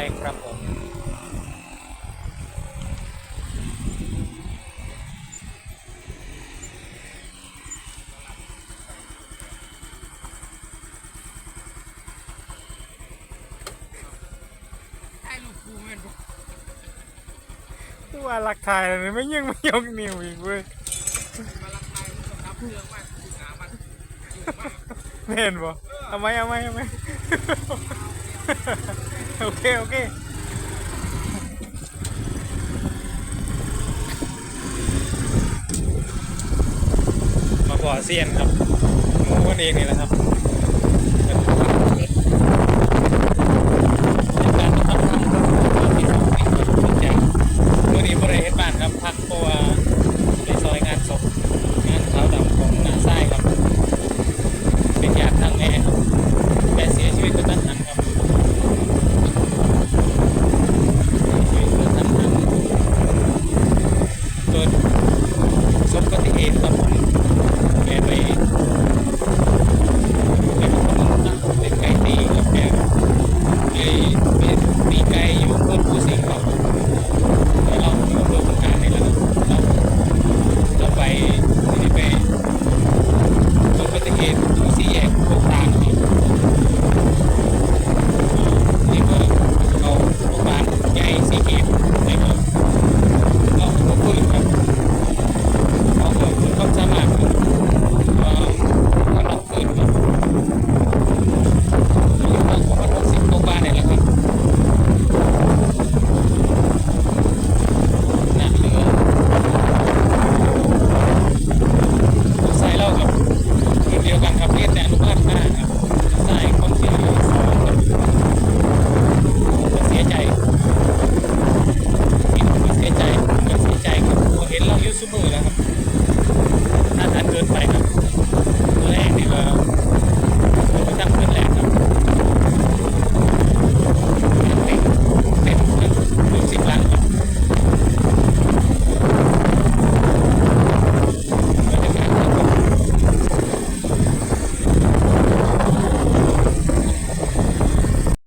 เลยครับผม ตัวารักทายเลยไม่ยังไม่ยกนิ้วอีกเว้ยเห็นบ่เอาไหมเอาไมเอาไหม โอเค โอเคมาก่อเซียนครับหมูกันเองนี่แหละครับ 后面来